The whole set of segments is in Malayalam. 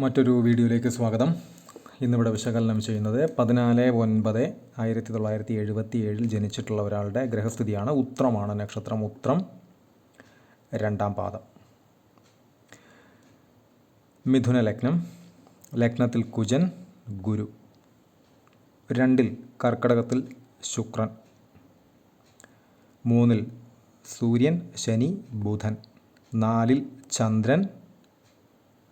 മറ്റൊരു വീഡിയോയിലേക്ക് സ്വാഗതം. ഇന്നിവിടെ വിശകലനം ചെയ്യുന്നത് പതിനാല് ഒൻപത് ആയിരത്തി തൊള്ളായിരത്തി എഴുപത്തി ഏഴിൽ ജനിച്ചിട്ടുള്ള ഒരാളുടെ ഗ്രഹസ്ഥിതിയാണ് ഉത്രമാണ് നക്ഷത്രം ഉത്രം രണ്ടാം പാദം. മിഥുന ലഗ്നം ലഗ്നത്തിൽ കുജൻ ഗുരു. രണ്ടിൽ കർക്കടകത്തിൽ ശുക്രൻ. മൂന്നിൽ സൂര്യൻ ശനി ബുധൻ. നാലിൽ ചന്ദ്രൻ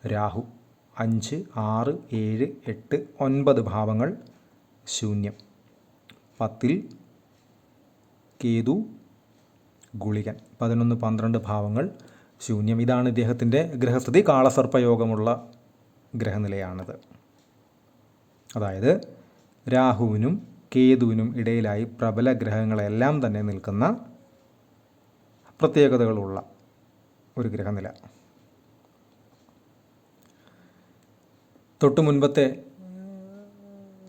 രാഹു. അഞ്ച് ആറ് ഏഴ് എട്ട് ഒൻപത് ഭാവങ്ങൾ ശൂന്യം. പത്തിൽ കേതു ഗുളികൻ. പതിനൊന്ന് പന്ത്രണ്ട് ഭാവങ്ങൾ ശൂന്യം. ഇതാണ് ഇദ്ദേഹത്തിന്റെ ഗ്രഹസ്ഥിതി കാളസർപ്പയോഗമുള്ള ഗ്രഹനിലയാണിത്. അതായത് രാഹുവിനും കേതുവിനും ഇടയിലായി പ്രബല ഗ്രഹങ്ങളെല്ലാം തന്നെ നിൽക്കുന്ന പ്രത്യേകതകളുള്ള ഒരു ഗ്രഹനില. തൊട്ടു മുൻപത്തെ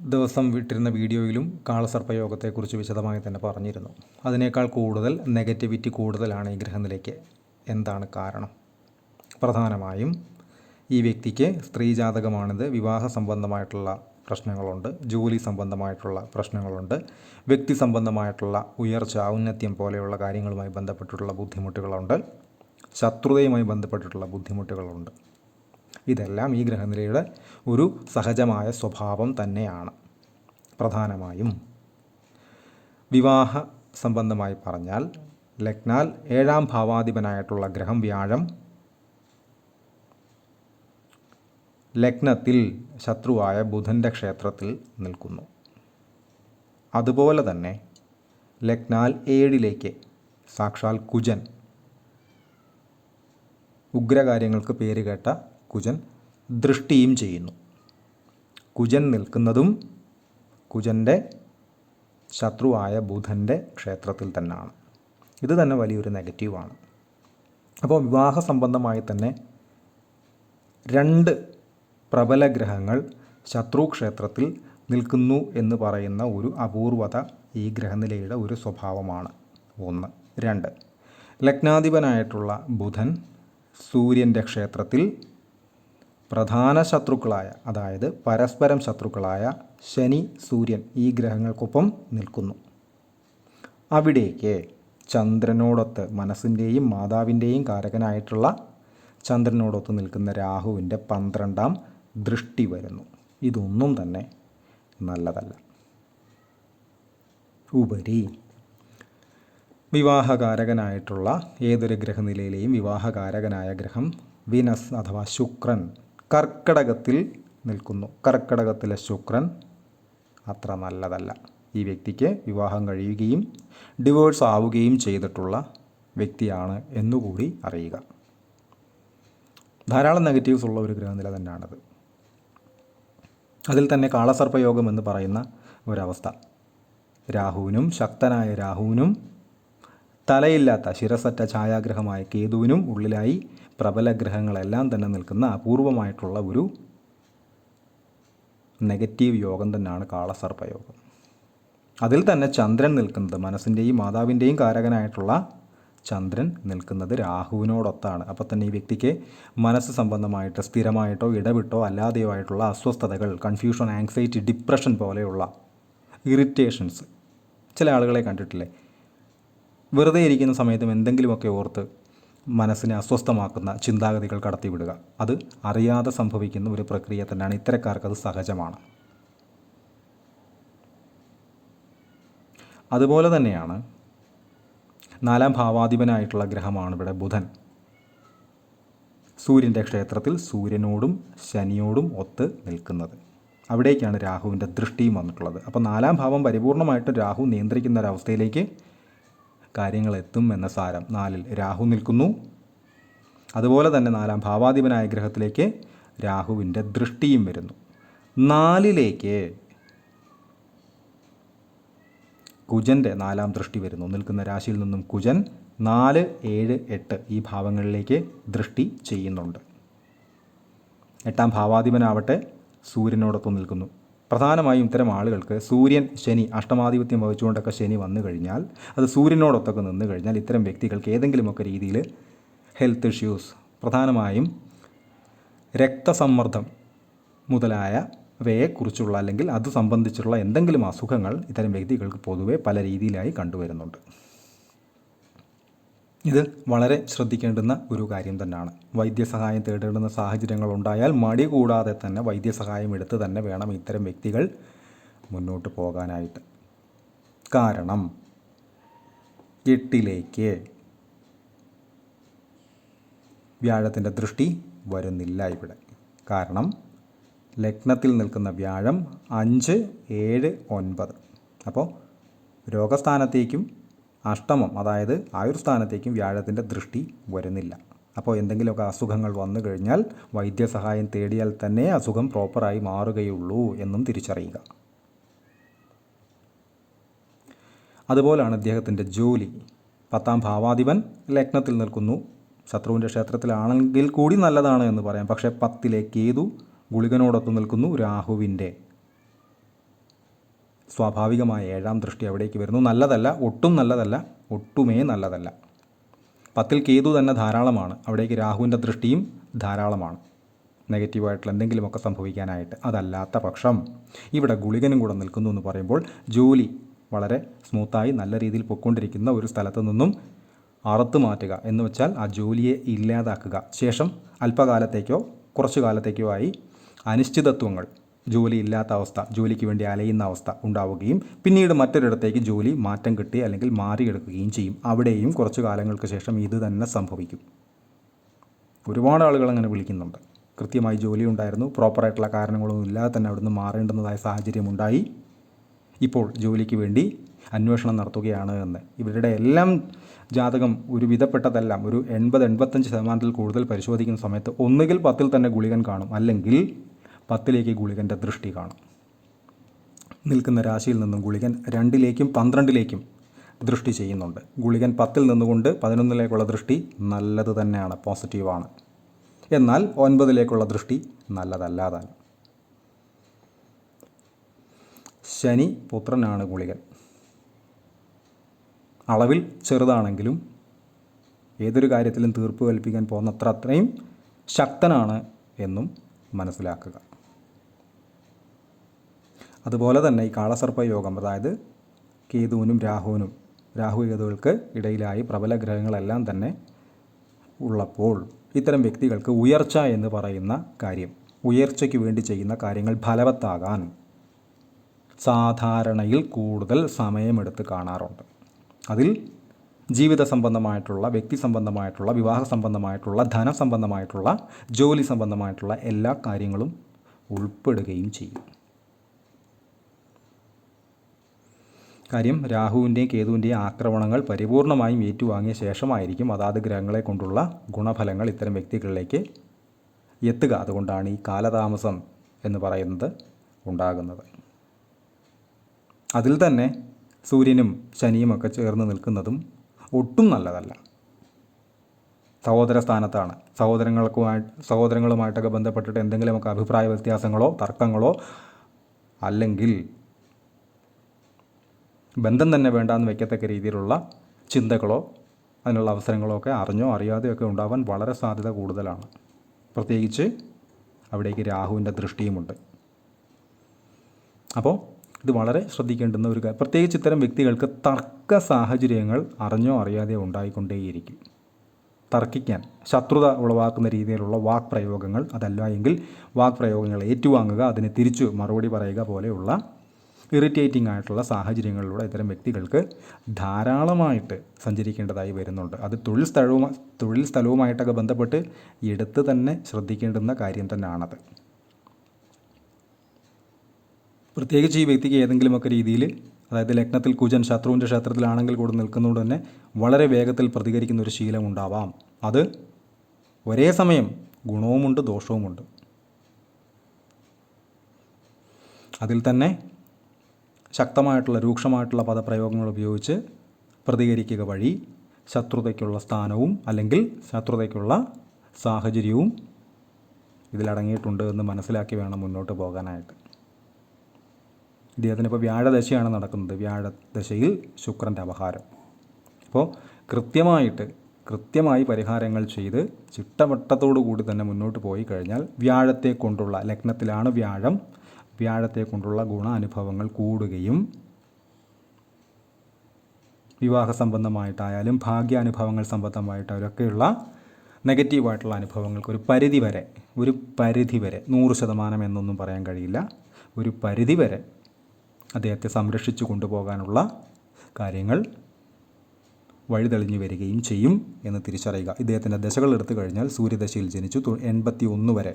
ദിവസം വിട്ടിരുന്ന വീഡിയോയിലും കാളസർപ്പയോഗത്തെക്കുറിച്ച് വിശദമായി തന്നെ പറഞ്ഞിരുന്നു. അതിനേക്കാൾ കൂടുതൽ നെഗറ്റിവിറ്റി കൂടുതലാണ് ഈ ഗ്രഹനിലയ്ക്ക്. എന്താണ് കാരണം? പ്രധാനമായും ഈ വ്യക്തിക്ക് സ്ത്രീജാതകമാണിത് വിവാഹ സംബന്ധമായിട്ടുള്ള പ്രശ്നങ്ങളുണ്ട്. ജോലി സംബന്ധമായിട്ടുള്ള പ്രശ്നങ്ങളുണ്ട്. വ്യക്തി സംബന്ധമായിട്ടുള്ള ഉയർച്ച ഔന്നത്യം പോലെയുള്ള കാര്യങ്ങളുമായി ബന്ധപ്പെട്ടിട്ടുള്ള ബുദ്ധിമുട്ടുകളുണ്ട്. ശത്രുതയുമായി ബന്ധപ്പെട്ടിട്ടുള്ള ബുദ്ധിമുട്ടുകളുണ്ട്. ഇതെല്ലാം ഈ ഗ്രഹനിലയുടെ ഒരു സഹജമായ സ്വഭാവം തന്നെയാണ്. പ്രധാനമായും വിവാഹ സംബന്ധമായി പറഞ്ഞാൽ ലഗ്നാൽ ഏഴാം ഭാവാധിപനായിട്ടുള്ള ഗ്രഹം വ്യാഴം ലഗ്നത്തിൽ ശത്രുവായ ബുധന്റെ ക്ഷേത്രത്തിൽ നിൽക്കുന്നു. അതുപോലെ തന്നെ ലഗ്നാൽ ഏഴിലേക്ക് സാക്ഷാൽ കുജൻ ഉഗ്രകാര്യങ്ങൾക്ക് പേരുകേട്ട കുജൻ ദൃഷ്ടിയും ചെയ്യുന്നു. കുജൻ നിൽക്കുന്നതും കുജന്റെ ശത്രുവായ ബുധന്റെ ക്ഷേത്രത്തിൽ തന്നെയാണ് ഇത് തന്നെ വലിയൊരു നെഗറ്റീവാണ് അപ്പോൾ വിവാഹ സംബന്ധമായി തന്നെ രണ്ട് പ്രബല ഗ്രഹങ്ങൾ ശത്രു ക്ഷേത്രത്തിൽ നിൽക്കുന്നു എന്ന് പറയുന്ന ഒരു അപൂർവത ഈ ഗ്രഹനിലയുടെ ഒരു സ്വഭാവമാണ്. ഒന്ന്. രണ്ട്. ലഗ്നാധിപനായിട്ടുള്ള ബുധൻ സൂര്യന്റെ ക്ഷേത്രത്തിൽ പ്രധാന ശത്രുക്കളായ അതായത് പരസ്പരം ശത്രുക്കളായ ശനി സൂര്യൻ ഈ ഗ്രഹങ്ങൾക്കൊപ്പം നിൽക്കുന്നു. അവിടേക്ക് ചന്ദ്രനോടൊത്ത് മനസ്സിന്റെയും മാതാവിന്റെയും കാരകനായിട്ടുള്ള ചന്ദ്രനോടൊത്ത് നിൽക്കുന്ന രാഹുവിന്റെ പന്ത്രണ്ടാം ദൃഷ്ടി വരുന്നു. ഇതൊന്നും തന്നെ നല്ലതല്ല. ഉപരി വിവാഹകാരകനായിട്ടുള്ള ഏതൊരു ഗ്രഹനിലയിലെയും വിവാഹകാരകനായ ഗ്രഹം വിനസ് അഥവാ ശുക്രൻ കർക്കടകത്തിൽ നിൽക്കുന്നു. കർക്കടകത്തിലെ ശുക്രൻ അത്ര നല്ലതല്ല. ഈ വ്യക്തിക്ക് വിവാഹം കഴിയുകയും ഡിവോഴ്സ് ആവുകയും ചെയ്തിട്ടുള്ള വ്യക്തിയാണ് എന്നുകൂടി അറിയുക. ധാരാളം നെഗറ്റീവ്സ് ഉള്ള ഒരു ഗ്രഹനില തന്നെയാണത്. അതിൽ തന്നെ കാളസർപ്പയോഗം എന്ന് പറയുന്ന ഒരവസ്ഥ. രാഹുവിനും ശക്തനായ രാഹുവിനും തലയില്ലാത്ത ശിരസറ്റ ഛായാഗ്രഹമായ കേതുവിനും ഉള്ളിലായി പ്രബല ഗ്രഹങ്ങളെല്ലാം തന്നെ നിൽക്കുന്ന അപൂർവമായിട്ടുള്ള ഒരു നെഗറ്റീവ് യോഗം തന്നെയാണ് കാളസർപ്പയോഗം. അതിൽ തന്നെ ചന്ദ്രൻ നിൽക്കുന്നത് മനസ്സിന്റെയും മാതാവിന്റെയും കാരകനായിട്ടുള്ള ചന്ദ്രൻ നിൽക്കുന്നത് രാഹുവിനോടൊത്താണ്. അപ്പോൾ തന്നെ ഈ വ്യക്തിക്ക് മനസ്സ് സംബന്ധമായിട്ട് സ്ഥിരമായിട്ടോ ഇടവിട്ടോ അല്ലാതെയോ ആയിട്ടുള്ള അസ്വസ്ഥതകൾ കൺഫ്യൂഷൻ ആങ്സൈറ്റി ഡിപ്രഷൻ പോലെയുള്ള ഇറിറ്റേഷൻസ് ചില ആളുകളെ കണ്ടിട്ടില്ലേ? വെറുതെ ഇരിക്കുന്ന സമയത്തും എന്തെങ്കിലുമൊക്കെ ഓർത്ത് മനസ്സിനെ അസ്വസ്ഥമാക്കുന്ന ചിന്താഗതികൾ കടത്തിവിടുക. അത് അറിയാതെ സംഭവിക്കുന്ന ഒരു പ്രക്രിയ തന്നെയാണ് ഇത്തരക്കാർക്ക് അത് സഹജമാണ്. അതുപോലെ തന്നെയാണ് നാലാം ഭാവാധിപനായിട്ടുള്ള ഗ്രഹമാണ് ഇവിടെ ബുധൻ. സൂര്യന്റെ ക്ഷേത്രത്തിൽ സൂര്യനോടും ശനിയോടും ഒത്ത് നിൽക്കുന്നത്. അവിടേക്കാണ് രാഹുവിന്റെ ദൃഷ്ടിയും വന്നിട്ടുള്ളത്. അപ്പോൾ നാലാം ഭാവം പരിപൂർണമായിട്ട് രാഹു നിയന്ത്രിക്കുന്ന ഒരവസ്ഥയിലേക്ക് കാര്യങ്ങൾ എത്തും എന്ന സാരം നാലിൽ രാഹു നിൽക്കുന്നു. അതുപോലെ തന്നെ നാലാം ഭാവാധിപനായ ഗ്രഹത്തിലേക്ക് രാഹുവിന്റെ ദൃഷ്ടിയും വരുന്നു. നാലിലേക്ക് കുജന്റെ നാലാം ദൃഷ്ടി വരുന്നു. നിൽക്കുന്ന രാശിയിൽ നിന്നും കുജൻ നാല് ഏഴ് എട്ട് ഈ ഭാവങ്ങളിലേക്ക് ദൃഷ്ടി ചെയ്യുന്നുണ്ട്. എട്ടാം ഭാവാധിപനാവട്ടെ സൂര്യനോടൊപ്പം നിൽക്കുന്നു. പ്രധാനമായും ഇത്തരം ആളുകൾക്ക് സൂര്യൻ ശനി അഷ്ടമാധിപത്യം വഹിച്ചുകൊണ്ടൊക്കെ ശനി വന്നു കഴിഞ്ഞാൽ അത് സൂര്യനോടൊത്തൊക്കെ നിന്ന് കഴിഞ്ഞാൽ ഇത്തരം വ്യക്തികൾക്ക് ഏതെങ്കിലുമൊക്കെ രീതിയിൽ ഹെൽത്ത് ഇഷ്യൂസ് പ്രധാനമായും രക്തസമ്മർദ്ദം മുതലായ വയെക്കുറിച്ചുള്ള അല്ലെങ്കിൽ അത് സംബന്ധിച്ചുള്ള എന്തെങ്കിലും അസുഖങ്ങൾ ഇത്തരം വ്യക്തികൾക്ക് പൊതുവെ പല രീതിയിലായി കണ്ടുവരുന്നുണ്ട്. ഇത് വളരെ ശ്രദ്ധിക്കേണ്ടുന്ന ഒരു കാര്യം തന്നെയാണ് വൈദ്യസഹായം തേടേണ്ടുന്ന സാഹചര്യങ്ങൾ ഉണ്ടായാൽ മടി കൂടാതെ തന്നെ വൈദ്യസഹായം എടുത്ത് തന്നെ വേണം ഇത്തരം വ്യക്തികൾ മുന്നോട്ട് പോകാനായിട്ട്. കാരണം എട്ടിലേക്ക് വ്യാഴത്തിന്റെ ദൃഷ്ടി വരുന്നില്ല ഇവിടെ. കാരണം ലഗ്നത്തിൽ നിൽക്കുന്ന വ്യാഴം അഞ്ച് ഏഴ് ഒൻപത്. അപ്പോൾ രോഗസ്ഥാനത്തേക്കും അഷ്ടമം അതായത് ആയുർസ്ഥാനത്തേക്കും വ്യാഴത്തിന്റെ ദൃഷ്ടി വരുന്നില്ല. അപ്പോൾ എന്തെങ്കിലുമൊക്കെ അസുഖങ്ങൾ വന്നു കഴിഞ്ഞാൽ വൈദ്യസഹായം തേടിയാൽ തന്നെ അസുഖം പ്രോപ്പറായി മാറുകയുള്ളൂ എന്നും തിരിച്ചറിയുക. അതുപോലാണ് ഇദ്ദേഹത്തിന്റെ ജോലി. പത്താം ഭാവാധിപൻ ലഗ്നത്തിൽ നിൽക്കുന്നു. ശത്രുവിന്റെ ക്ഷേത്രത്തിലാണെങ്കിൽ കൂടി നല്ലതാണ് എന്ന് പറയാം. പക്ഷേ പത്തിലെ കേതു ഗുളികനോടൊത്ത് നിൽക്കുന്നു രാഹുവിന്റെ സ്വാഭാവികമായ ഏഴാം ദൃഷ്ടി അവിടേക്ക് വരുന്നു. നല്ലതല്ല ഒട്ടും നല്ലതല്ല ഒട്ടുമേ നല്ലതല്ല. പത്തിൽ കേതു തന്നെ ധാരാളമാണ്. അവിടേക്ക് രാഹുവിന്റെ ദൃഷ്ടിയും ധാരാളമാണ്. നെഗറ്റീവായിട്ടുള്ള എന്തെങ്കിലുമൊക്കെ സംഭവിക്കാനായിട്ട്. അതല്ലാത്ത പക്ഷം ഇവിടെ ഗുളികനും കൂടെ നിൽക്കുന്നു എന്ന് പറയുമ്പോൾ ജോലി വളരെ സ്മൂത്തായി നല്ല രീതിയിൽ പൊയ്ക്കൊണ്ടിരിക്കുന്ന ഒരു സ്ഥലത്ത് നിന്നും അറുത്തു മാറ്റുക എന്ന് വെച്ചാൽ ആ ജോലിയെ ഇല്ലാതാക്കുക. ശേഷം അല്പകാലത്തേക്കോ കുറച്ചു കാലത്തേക്കോ ആയി അനിശ്ചിതത്വങ്ങൾ ജോലി ഇല്ലാത്ത അവസ്ഥ ജോലിക്ക് വേണ്ടി അലയുന്ന അവസ്ഥ ഉണ്ടാവുകയും പിന്നീട് മറ്റൊരിടത്തേക്ക് ജോലി മാറ്റം കിട്ടി അല്ലെങ്കിൽ മാറിയെടുക്കുകയും ചെയ്യും. അവിടെയും കുറച്ചു കാലങ്ങൾക്ക് ശേഷം ഇത് തന്നെ സംഭവിക്കും. ഒരുപാട് ആളുകൾ അങ്ങനെ വിളിക്കുന്നുണ്ട്. കൃത്യമായി ജോലി ഉണ്ടായിരുന്നു. പ്രോപ്പറായിട്ടുള്ള കാരണങ്ങളൊന്നും ഇല്ലാതെ തന്നെ അവിടുന്ന് മാറേണ്ടുന്നതായ സാഹചര്യമുണ്ടായി ഇപ്പോൾ ജോലിക്ക് വേണ്ടി അന്വേഷണം നടത്തുകയാണ് എന്ന്. ഇവരുടെ എല്ലാം ജാതകം ഒരു വിധപ്പെട്ടതെല്ലാം ഒരു എൺപത് എൺപത്തഞ്ച് ശതമാനത്തിൽ കൂടുതൽ പരിശോധിക്കുന്ന സമയത്ത് ഒന്നുകിൽ പത്തിൽ തന്നെ ഗുളികൻ കാണും. അല്ലെങ്കിൽ പത്തിലേക്ക് ഗുളികന്റെ ദൃഷ്ടി കാണും. നിൽക്കുന്ന രാശിയിൽ നിന്നും ഗുളികൻ രണ്ടിലേക്കും പന്ത്രണ്ടിലേക്കും ദൃഷ്ടി ചെയ്യുന്നുണ്ട്. ഗുളികൻ പത്തിൽ നിന്നുകൊണ്ട് പതിനൊന്നിലേക്കുള്ള ദൃഷ്ടി നല്ലത് തന്നെയാണ് പോസിറ്റീവാണ്. എന്നാൽ ഒൻപതിലേക്കുള്ള ദൃഷ്ടി നല്ലതല്ലാതാണ്. ശനി പുത്രനാണ് ഗുളികൻ. അളവിൽ ചെറുതാണെങ്കിലും ഏതൊരു കാര്യത്തിലും തീർപ്പ് കൽപ്പിക്കാൻ പോകുന്നത്ര അത്രയും ശക്തനാണ് എന്നും മനസ്സിലാക്കുക. അതുപോലെ തന്നെ ഈ കാളസർപ്പ യോഗം അതായത് കേതുവിനും രാഹുവിനും രാഹു കേതുകൾക്ക് ഇടയിലായി പ്രബല ഗ്രഹങ്ങളെല്ലാം തന്നെ ഉള്ളപ്പോൾ ഇത്തരം വ്യക്തികൾക്ക് ഉയർച്ച എന്ന് പറയുന്ന കാര്യം ഉയർച്ചയ്ക്ക് വേണ്ടി ചെയ്യുന്ന കാര്യങ്ങൾ ഫലവത്താകാൻ സാധാരണയിൽ കൂടുതൽ സമയമെടുത്ത് കാണാറുണ്ട്. അതിൽ ജീവിത സംബന്ധമായിട്ടുള്ള വ്യക്തി സംബന്ധമായിട്ടുള്ള വിവാഹ സംബന്ധമായിട്ടുള്ള ധനസംബന്ധമായിട്ടുള്ള ജോലി സംബന്ധമായിട്ടുള്ള എല്ലാ കാര്യങ്ങളും ഉൾപ്പെടുകയും ചെയ്യും. കാര്യം രാഹുവിന്റെയും കേതുവിന്റെയും ആക്രമണങ്ങൾ പരിപൂർണമായും ഏറ്റുവാങ്ങിയ ശേഷമായിരിക്കും അതാത് ഗ്രഹങ്ങളെ കൊണ്ടുള്ള ഗുണഫലങ്ങൾ ഇത്തരം വ്യക്തികളിലേക്ക് എത്തുക. അതുകൊണ്ടാണ് ഈ കാലതാമസം എന്ന് പറയുന്നത് ഉണ്ടാകുന്നത്. അതിൽ തന്നെ സൂര്യനും ശനിയും ഒക്കെ ചേർന്ന് നിൽക്കുന്നതും ഒട്ടും നല്ലതല്ല. സഹോദര സ്ഥാനത്താണ്. സഹോദരങ്ങൾക്കുമായി സഹോദരങ്ങളുമായിട്ടൊക്കെ ബന്ധപ്പെട്ടിട്ട് എന്തെങ്കിലുമൊക്കെ അഭിപ്രായ വ്യത്യാസങ്ങളോ തർക്കങ്ങളോ അല്ലെങ്കിൽ ബന്ധം തന്നെ വേണ്ടാന്ന് വയ്ക്കത്തക്ക രീതിയിലുള്ള ചിന്തകളോ അതിനുള്ള അവസരങ്ങളോ ഒക്കെ അറിഞ്ഞോ അറിയാതെയോ ഒക്കെ ഉണ്ടാവാൻ വളരെ സാധ്യത കൂടുതലാണ്. പ്രത്യേകിച്ച് അവിടേക്ക് രാഹുവിന്റെ ദൃഷ്ടിയുമുണ്ട്. അപ്പോൾ ഇത് വളരെ ശ്രദ്ധിക്കേണ്ടുന്ന ഒരു കാര്യം പ്രത്യേകിച്ച് ഇത്തരം വ്യക്തികൾക്ക് തർക്ക സാഹചര്യങ്ങൾ അറിഞ്ഞോ അറിയാതെയോ ഉണ്ടായിക്കൊണ്ടേയിരിക്കും. തർക്കിക്കാൻ ശത്രുത ഉളവാക്കുന്ന രീതിയിലുള്ള വാക് പ്രയോഗങ്ങൾ അതല്ല എങ്കിൽ വാക് പ്രയോഗങ്ങൾ ഏറ്റുവാങ്ങുക അതിനെ തിരിച്ചു മറുപടി പറയുക പോലെയുള്ള ഇറിറ്റേറ്റിംഗ് ആയിട്ടുള്ള സാഹചര്യങ്ങളിലൂടെ ഇത്തരം വ്യക്തികൾക്ക് ധാരാളമായിട്ട് സഞ്ചരിക്കേണ്ടതായി വരുന്നുണ്ട്. അത് തൊഴിൽ സ്ഥലവും തൊഴിൽ സ്ഥലവുമായിട്ടൊക്കെ ബന്ധപ്പെട്ട് എടുത്ത് തന്നെ ശ്രദ്ധിക്കേണ്ടുന്ന കാര്യം തന്നെയാണത് പ്രത്യേകിച്ച് ഈ വ്യക്തിക്ക് ഏതെങ്കിലുമൊക്കെ രീതിയിൽ അതായത് ലഗ്നത്തിൽ കുജൻ ശത്രുവിന്റെ ക്ഷേത്രത്തിലാണെങ്കിൽ കൂടെ നിൽക്കുന്നതുകൊണ്ട് തന്നെ വളരെ വേഗത്തിൽ പ്രതികരിക്കുന്ന ഒരു ശീലം ഉണ്ടാവാം. അത് ഒരേ സമയം ഗുണവുമുണ്ട് ദോഷവുമുണ്ട്. അതിൽ തന്നെ ശക്തമായിട്ടുള്ള രൂക്ഷമായിട്ടുള്ള പദപ്രയോഗങ്ങൾ ഉപയോഗിച്ച് പ്രതികരിക്കുക വഴി ശത്രുതയ്ക്കുള്ള സ്ഥാനവും അല്ലെങ്കിൽ ശത്രുതയ്ക്കുള്ള സാഹചര്യവും ഇതിലടങ്ങിയിട്ടുണ്ട് എന്ന് മനസ്സിലാക്കി വേണം മുന്നോട്ട് പോകാനായിട്ട്. ഇദ്ദേഹത്തിന് ഇപ്പോൾ വ്യാഴദശയാണ് നടക്കുന്നത്. വ്യാഴദശയിൽ ശുക്രന്റെ അപഹാരം. അപ്പോൾ കൃത്യമായിട്ട് കൃത്യമായി പരിഹാരങ്ങൾ ചെയ്ത് ചിട്ടവട്ടത്തോടു കൂടി തന്നെ മുന്നോട്ട് പോയി കഴിഞ്ഞാൽ വ്യാഴത്തെ കൊണ്ടുള്ള ലഗ്നത്തിലാണ് വ്യാഴം വ്യാഴത്തെ കൊണ്ടുള്ള ഗുണാനുഭവങ്ങൾ കൂടുകയും വിവാഹ സംബന്ധമായിട്ടായാലും ഭാഗ്യാനുഭവങ്ങൾ സംബന്ധമായിട്ടായാലും ഒക്കെയുള്ള നെഗറ്റീവായിട്ടുള്ള അനുഭവങ്ങൾക്ക് ഒരു പരിധി വരെ ഒരു പരിധി വരെ നൂറ് ശതമാനം എന്നൊന്നും പറയാൻ കഴിയില്ല. ഒരു പരിധി വരെ അദ്ദേഹത്തെ സംരക്ഷിച്ചു കൊണ്ടുപോകാനുള്ള കാര്യങ്ങൾ വഴിതെളിഞ്ഞു വരികയും ചെയ്യും എന്ന് തിരിച്ചറിയുക. ഇദ്ദേഹത്തിന്റെ ദശകൾ എടുത്തു കഴിഞ്ഞാൽ സൂര്യദശയിൽ ജനിച്ചു എൺപത്തി ഒന്ന് വരെ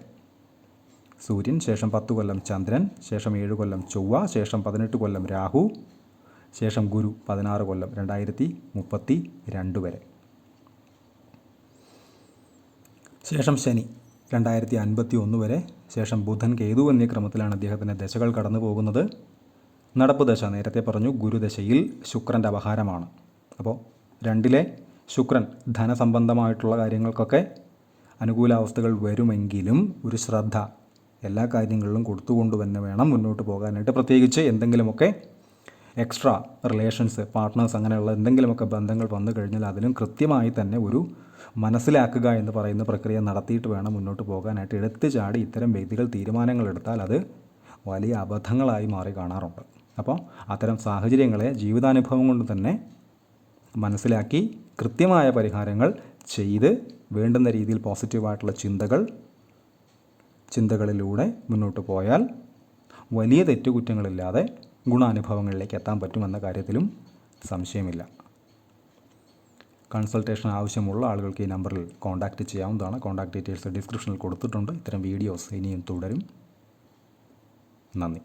സൂര്യൻ ശേഷം പത്ത് കൊല്ലം ചന്ദ്രൻ ശേഷം ഏഴ് കൊല്ലം ചൊവ്വ ശേഷം പതിനെട്ട് കൊല്ലം രാഹു ശേഷം ഗുരു പതിനാറ് കൊല്ലം രണ്ടായിരത്തി മുപ്പത്തി രണ്ട് വരെ. ശേഷം ശനി രണ്ടായിരത്തി അൻപത്തി ഒന്ന് വരെ. ശേഷം ബുധൻ കേതു എന്നീ ക്രമത്തിലാണ് അദ്ദേഹത്തിന്റെ ദശകൾ കടന്നു പോകുന്നത്. നടപ്പ് ദശ നേരത്തെ പറഞ്ഞു ഗുരുദശയിൽ ശുക്രന്റെ അപഹാരമാണ്. അപ്പോൾ രണ്ടിലെ ശുക്രൻ ധനസംബന്ധമായിട്ടുള്ള കാര്യങ്ങൾക്കൊക്കെ അനുകൂലാവസ്ഥകൾ വരുമെങ്കിലും ഒരു ശ്രദ്ധ എല്ലാ കാര്യങ്ങളിലും കൊടുത്തുകൊണ്ട് തന്നെ വേണം മുന്നോട്ട് പോകാനായിട്ട്. പ്രത്യേകിച്ച് എന്തെങ്കിലുമൊക്കെ എക്സ്ട്രാ റിലേഷൻസ് പാർട്ട്നേഴ്സ് അങ്ങനെയുള്ള എന്തെങ്കിലുമൊക്കെ ബന്ധങ്ങൾ വന്നു കഴിഞ്ഞാൽ അതിലും കൃത്യമായി തന്നെ ഒരു മനസ്സിലാക്കുക എന്ന് പറയുന്ന പ്രക്രിയ നടത്തിയിട്ട് വേണം മുന്നോട്ട് പോകാനായിട്ട്. എടുത്തു ചാടി ഇത്തരം വ്യക്തികൾ തീരുമാനങ്ങൾ എടുത്താൽ അത് വലിയ അബദ്ധങ്ങളായി മാറി കാണാറുണ്ട്. അപ്പോൾ അത്തരം സാഹചര്യങ്ങളെ ജീവിതാനുഭവം കൊണ്ട് തന്നെ മനസ്സിലാക്കി കൃത്യമായ പരിഹാരങ്ങൾ ചെയ്ത് വേണ്ടുന്ന രീതിയിൽ പോസിറ്റീവായിട്ടുള്ള ചിന്തകൾ ചിന്തകളിലൂടെ മുന്നോട്ട് പോയാൽ വലിയ തെറ്റുകുറ്റങ്ങളില്ലാതെ ഗുണാനുഭവങ്ങളിലേക്ക് എത്താൻ പറ്റുമെന്ന കാര്യത്തിലും സംശയമില്ല. കൺസൾട്ടേഷൻ ആവശ്യമുള്ള ആളുകൾക്ക് ഈ നമ്പറിൽ കോൺടാക്റ്റ് ചെയ്യാവുന്നതാണ്. കോൺടാക്ട് ഡീറ്റെയിൽസ് ഡിസ്ക്രിപ്ഷനിൽ കൊടുത്തിട്ടുണ്ട്. ഇത്തരം വീഡിയോസ് ഇനിയും തുടരും. നന്ദി.